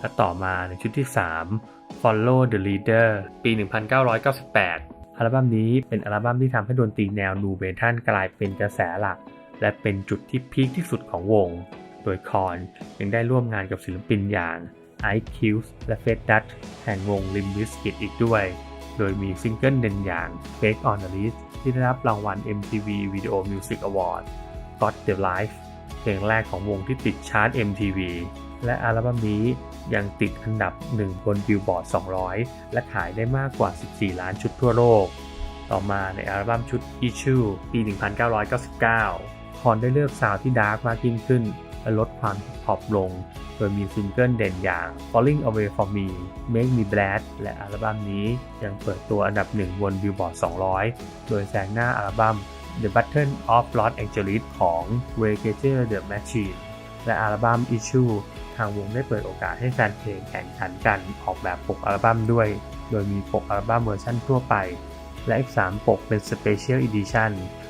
และต่อมาในชุดที่ 3 Follow the Leader ปี 1998 อัลบั้มนี้เป็นอัลบั้มที่ทำให้ดนตรีแนวนูเบทันกลายเป็นกระแสหลัก และเป็นจุดที่พีคที่สุดของวง โดยคอนยังได้ร่วมงานกับศิลปินอย่าง Ice Cube และ f e d d u t แห่งวง Limp Bizkit อีกด้วย โดยมีซิงเกิลเด่นอย่าง Fake on the List ที่ได้รับรางวัล MTV Video Music Award Got the Life เพลงแรกของวงที่ติดชาร์ต MTV และอัลบั้มนี้ยังติดอันดับ 1 บน Billboard 200 และขายได้มากกว่า 14 ล้านชุดทั่วโลก ต่อมาในอัลบั้มชุด Issue ปี 1999 คอนได้เลือกซาวที่ดาร์กมากยิ่งขึ้น และลดความฮิปฮอปลง โดยมีซิงเกิลเด่นอย่าง Falling Away From Me Make Me Blast และอัลบั้มนี้ยังเปิดตัวอันดับหนึ่งบน Billboard 200 โดยแซงหน้าอัลบั้ม The Battle of Los Angeles ของ Rage the Machine และอัลบั้ม Issue างวงได้เปิดโอกาสให้แฟนเพลงแข่งขันกันออกแบบปกอัลบั้มด้วย โดยมีปกอัลบั้มเวอร์ชันทั่วไป และอีก 3 ปกเป็น Special Edition